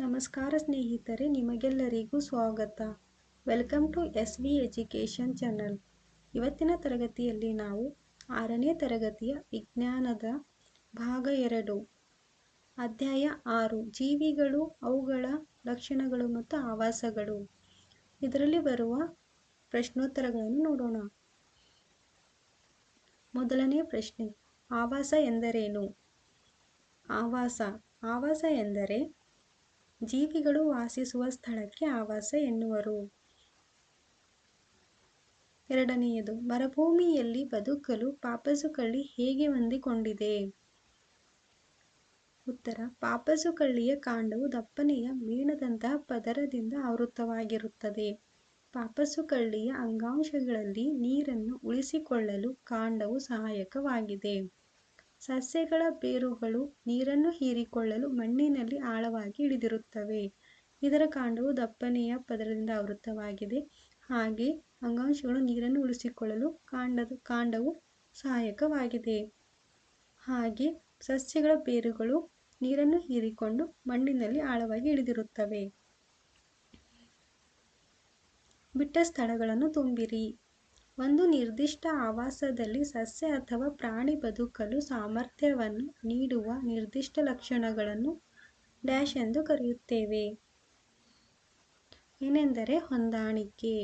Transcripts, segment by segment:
ನಮಸ್ಕಾರ ಸ್ನೇಹಿತರೆ, ನಿಮಗೆಲ್ಲರಿಗೂ ಸ್ವಾಗತ. Welcome to S V education channel. ಇವತ್ತಿನ ತರಗತಿಯಲ್ಲಿ ನಾವು ಆರನೇ ತರಗತಿಯ ವಿಜ್ಞಾನದ ಭಾಗ ಎರಡು, ಅಧ್ಯಾಯ ಆರು, ಜೀವಿಗಳು, ಅವುಗಳ ಲಕ್ಷಣಗಳು ಮತ್ತು ಆವಾಸಗಳು. ಇದರಲ್ಲಿ ಬರುವ ಪ್ರಶ್ನೋತ್ತರಗಳನ್ನು ನೋಡೋಣ. ಮೊದಲನೇ ಪ್ರಶ್ನೆ, ಆವಾಸ ಎಂದರೇನು? ಆವಾಸ ಆವಾಸ ಎಂದರೆ ಜೀವಿಗಳು ವಾಸಿಸುವ ಸ್ಥಳಕ್ಕೆ ಆವಾಸ ಎನ್ನುವರು. ಎರಡನೆಯದು, ಮರುಭೂಮಿಯಲ್ಲಿ ಬದುಕಲು ಪಾಪಸುಕಳ್ಳಿ ಹೇಗೆ ಹೊಂದಿಕೊಂಡಿದೆ? ಉತ್ತರ, ಪಾಪಸುಕಳ್ಳಿಯ ಕಾಂಡವು ದಪ್ಪನೆಯ ಮೇಣದಂತಹ ಪದರದಿಂದ ಆವೃತವಾಗಿರುತ್ತದೆ ಪಾಪಸುಕಳ್ಳಿಯ ಅಂಗಾಂಶಗಳಲ್ಲಿ ನೀರನ್ನು ಉಳಿಸಿಕೊಳ್ಳಲು ಕಾಂಡವು ಸಹಾಯಕವಾಗಿದೆ. ಸಸ್ಯಗಳ ಬೇರುಗಳು ನೀರನ್ನು ಹೀರಿಕೊಳ್ಳಲು ಮಣ್ಣಿನಲ್ಲಿ ಆಳವಾಗಿ ಇಳಿದಿರುತ್ತವೆ ಇದರ ಕಾಂಡವು ದಪ್ಪನೆಯ ಪದರದಿಂದ ಆವೃತವಾಗಿದೆ ಹಾಗೆ ಅಂಗಾಂಶಗಳು ನೀರನ್ನು ಉಳಿಸಿಕೊಳ್ಳಲು ಕಾಂಡದ ಕಾಂಡವು ಸಹಾಯಕವಾಗಿದೆ. ಹಾಗೆ ಸಸ್ಯಗಳ ಬೇರುಗಳು ನೀರನ್ನು ಹೀರಿಕೊಂಡು ಮಣ್ಣಿನಲ್ಲಿ ಆಳವಾಗಿ ಇಳಿದಿರುತ್ತವೆ ಬಿಟ್ಟ ಸ್ಥಳಗಳನ್ನು ತುಂಬಿರಿ. ಒಂದು ನಿರ್ದಿಷ್ಟ ಆವಾಸದಲ್ಲಿ ಸಸ್ಯ ಅಥವಾ ಪ್ರಾಣಿ ಬದುಕಲು ಸಾಮರ್ಥ್ಯವನ್ನು ನೀಡುವ ನಿರ್ದಿಷ್ಟ ಲಕ್ಷಣಗಳನ್ನು ಡ್ಯಾಶ್ ಎಂದು ಕರೆಯುತ್ತೇವೆ. ಏನೆಂದರೆ ಹೊಂದಾಣಿಕೆ.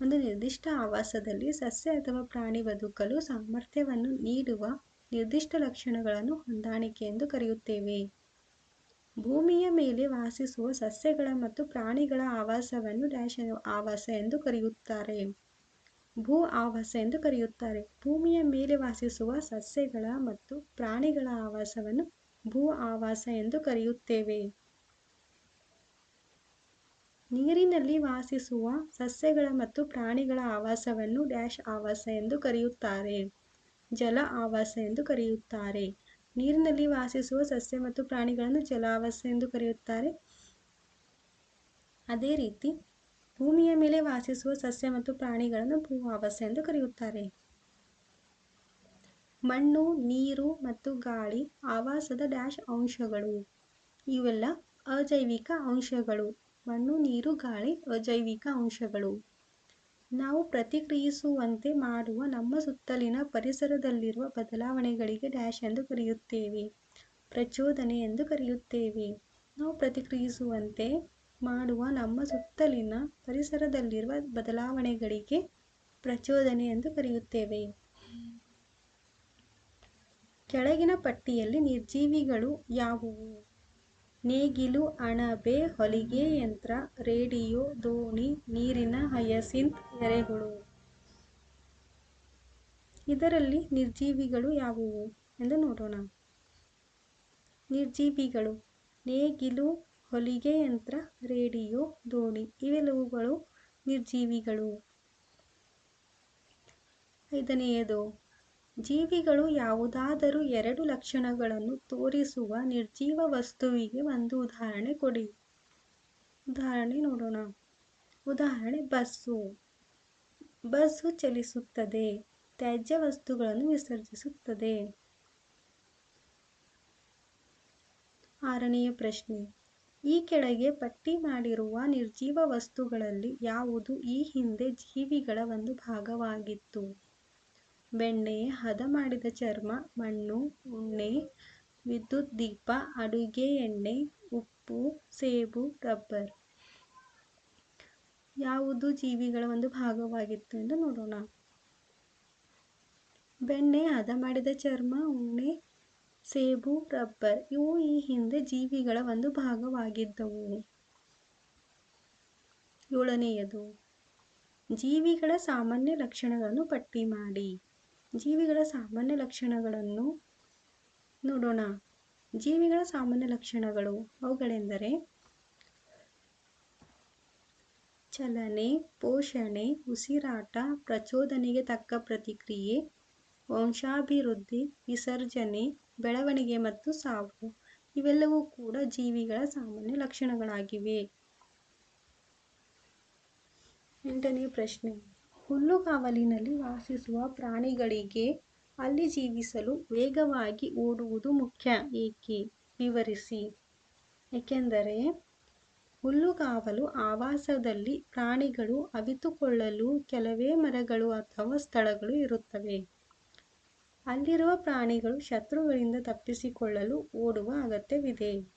ಒಂದು ನಿರ್ದಿಷ್ಟ ಆವಾಸದಲ್ಲಿ ಸಸ್ಯ ಅಥವಾ ಪ್ರಾಣಿ ಬದುಕಲು ಸಾಮರ್ಥ್ಯವನ್ನು ನೀಡುವ ನಿರ್ದಿಷ್ಟ ಲಕ್ಷಣಗಳನ್ನು ಹೊಂದಾಣಿಕೆ ಎಂದು ಕರೆಯುತ್ತೇವೆ. ಭೂಮಿಯ ಮೇಲೆ ವಾಸಿಸುವ ಸಸ್ಯಗಳ ಮತ್ತು ಪ್ರಾಣಿಗಳ ಆವಾಸವನ್ನು ಡ್ಯಾಶ್ ಆವಾಸ ಎಂದು ಕರೆಯುತ್ತಾರೆ. ಭೂ ಆವಾಸ ಎಂದು ಕರೆಯುತ್ತಾರೆ. ಭೂಮಿಯ ಮೇಲೆ ವಾಸಿಸುವ ಸಸ್ಯಗಳ ಮತ್ತು ಪ್ರಾಣಿಗಳ ಆವಾಸವನ್ನು ಭೂ ಆವಾಸ ಎಂದು ಕರೆಯುತ್ತೇವೆ. ನೀರಿನಲ್ಲಿ ವಾಸಿಸುವ ಸಸ್ಯಗಳ ಮತ್ತು ಪ್ರಾಣಿಗಳ ಆವಾಸವನ್ನು ಡ್ಯಾಶ್ ಆವಾಸ ಎಂದು ಕರೆಯುತ್ತಾರೆ. ಜಲ ಆವಾಸ ಎಂದು ಕರೆಯುತ್ತಾರೆ. ನೀರಿನಲ್ಲಿ ವಾಸಿಸುವ ಸಸ್ಯ ಮತ್ತು ಪ್ರಾಣಿಗಳನ್ನು ಜಲ ಆವಾಸ ಎಂದು ಕರೆಯುತ್ತಾರೆ. ಅದೇ ರೀತಿ ಭೂಮಿಯ ಮೇಲೆ ವಾಸಿಸುವ ಸಸ್ಯ ಮತ್ತು ಪ್ರಾಣಿಗಳನ್ನು ಭೂ ಆವಾಸ ಎಂದು ಕರೆಯುತ್ತಾರೆ. ಮಣ್ಣು, ನೀರು ಮತ್ತು ಗಾಳಿ ಆವಾಸದ ಡ್ಯಾಶ್ ಅಂಶಗಳು. ಇವೆಲ್ಲ ಅಜೈವಿಕ ಅಂಶಗಳು. ಮಣ್ಣು, ನೀರು, ಗಾಳಿ ಅಜೈವಿಕ ಅಂಶಗಳು. ನಾವು ಪ್ರತಿಕ್ರಿಯಿಸುವಂತೆ ಮಾಡುವ ನಮ್ಮ ಸುತ್ತಲಿನ ಪರಿಸರದಲ್ಲಿರುವ ಬದಲಾವಣೆಗಳಿಗೆ ಡ್ಯಾಶ್ ಎಂದು ಕರೆಯುತ್ತೇವೆ. ಪ್ರಚೋದನೆ ಎಂದು ಕರೆಯುತ್ತೇವೆ. ನಾವು ಪ್ರತಿಕ್ರಿಯಿಸುವಂತೆ ಮಾಡುವ ನಮ್ಮ ಸುತ್ತಲಿನ ಪರಿಸರದಲ್ಲಿರುವ ಬದಲಾವಣೆಗಳಿಗೆ ಪ್ರಚೋದನೆ ಎಂದು ಕರೆಯುತ್ತೇವೆ. ಕೆಳಗಿನ ಪಟ್ಟಿಯಲ್ಲಿ ನಿರ್ಜೀವಿಗಳು ಯಾವುವು? ನೇಗಿಲು, ಅಣಬೆ, ಹೊಲಿಗೆ ಯಂತ್ರ, ರೇಡಿಯೋ, ದೋಣಿ, ನೀರಿನ ಹಯಸಿಂತ್ ಎರೆಹುಳು ಇದರಲ್ಲಿ ನಿರ್ಜೀವಿಗಳು ಯಾವುವು ಎಂದು ನೋಡೋಣ. ನಿರ್ಜೀವಿಗಳು, ನೇಗಿಲು ಹೊಲಿಗೆ ಯಂತ್ರ, ರೇಡಿಯೋ ದೋಣಿ ಇವೆಲ್ಲವುಗಳು ನಿರ್ಜೀವಿಗಳು. ಐದನೆಯದು, ಜೀವಿಗಳು ಯಾವುದಾದರೂ ಎರಡು ಲಕ್ಷಣಗಳನ್ನು ತೋರಿಸುವ ನಿರ್ಜೀವ ವಸ್ತುವಿಗೆ ಒಂದು ಉದಾಹರಣೆ ಕೊಡಿ. ಉದಾಹರಣೆ ನೋಡೋಣ. ಉದಾಹರಣೆ, ಬಸ್ಸು. ಬಸ್ಸು ಚಲಿಸುತ್ತದೆ. ತ್ಯಾಜ್ಯ ವಸ್ತುಗಳನ್ನು ವಿಸರ್ಜಿಸುತ್ತದೆ. ಆರನೆಯ ಪ್ರಶ್ನೆ ಈ ಕೆಳಗೆ ಪಟ್ಟಿ ಮಾಡಿರುವ ನಿರ್ಜೀವ ವಸ್ತುಗಳಲ್ಲಿ ಯಾವುದು ಈ ಹಿಂದೆ ಜೀವಿಗಳ ಒಂದು ಭಾಗವಾಗಿತ್ತು? ಬೆಣ್ಣೆ, ಹದ ಮಾಡಿದ ಚರ್ಮ, ಮಣ್ಣು, ಉಣ್ಣೆ, ವಿದ್ಯುತ್ ದೀಪ, ಅಡುಗೆ ಎಣ್ಣೆ, ಉಪ್ಪು, ಸೇಬು, ರಬ್ಬರ್. ಯಾವುದು ಜೀವಿಗಳ ಒಂದು ಭಾಗವಾಗಿತ್ತು ಎಂದು ನೋಡೋಣ. ಬೆಣ್ಣೆ, ಹದ ಮಾಡಿದ ಚರ್ಮ, ಉಣ್ಣೆ ಸೇಬು, ರಬ್ಬರ್ ಇವು ಈ ಹಿಂದೆ ಜೀವಿಗಳ ಒಂದು ಭಾಗವಾಗಿದ್ದವು. ಏಳನೆಯದು, ಜೀವಿಗಳ ಸಾಮಾನ್ಯ ಲಕ್ಷಣಗಳನ್ನು ಪಟ್ಟಿ ಮಾಡಿ. ಜೀವಿಗಳ ಸಾಮಾನ್ಯ ಲಕ್ಷಣಗಳನ್ನು ನೋಡೋಣ. ಜೀವಿಗಳ ಸಾಮಾನ್ಯ ಲಕ್ಷಣಗಳು ಅವುಗಳೆಂದರೆ ಚಲನೆ, ಪೋಷಣೆ, ಉಸಿರಾಟ, ಪ್ರಚೋದನೆಗೆ ತಕ್ಕ ಪ್ರತಿಕ್ರಿಯೆ, ವಂಶಾಭಿವೃದ್ಧಿ, ವಿಸರ್ಜನೆ ಬೆಳವಣಿಗೆ ಮತ್ತು ಸಾವು. ಇವೆಲ್ಲವೂ ಕೂಡ ಜೀವಿಗಳ ಸಾಮಾನ್ಯ ಲಕ್ಷಣಗಳಾಗಿವೆ. ಎಂಟನೇ ಪ್ರಶ್ನೆ. ಹುಲ್ಲುಗಾವಲಿನಲ್ಲಿ ವಾಸಿಸುವ ಪ್ರಾಣಿಗಳಿಗೆ ಅಲ್ಲಿ ಜೀವಿಸಲು ವೇಗವಾಗಿ ಓಡುವುದು ಮುಖ್ಯ. ಏಕೆ? ವಿವರಿಸಿ. ಏಕೆಂದರೆ ಹುಲ್ಲುಗಾವಲು ಆವಾಸದಲ್ಲಿ ಪ್ರಾಣಿಗಳು ಅವಿತುಕೊಳ್ಳಲು ಕೆಲವೇ ಮರಗಳು ಅಥವಾ ಸ್ಥಳಗಳು ಇರುತ್ತವೆ. ಅಲ್ಲಿರುವ ಪ್ರಾಣಿಗಳು ಶತ್ರುಗಳಿಂದ ತಪ್ಪಿಸಿಕೊಳ್ಳಲು ಓಡುವ ಅಗತ್ಯವಿದೆ.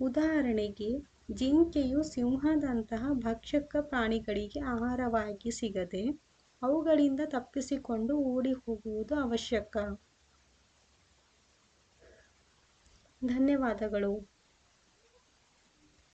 ಉದಾಹರಣೆಗೆ, ಜಿಂಕೆಯು ಸಿಂಹದಂತಹ ಭಕ್ಷಕ ಪ್ರಾಣಿಗಳಿಗೆ ಆಹಾರವಾಗಿ ಸಿಗದೆ, ಅವುಗಳಿಂದ ತಪ್ಪಿಸಿಕೊಂಡು ಓಡಿ ಹೋಗುವುದು ಅವಶ್ಯಕ. ಧನ್ಯವಾದಗಳು.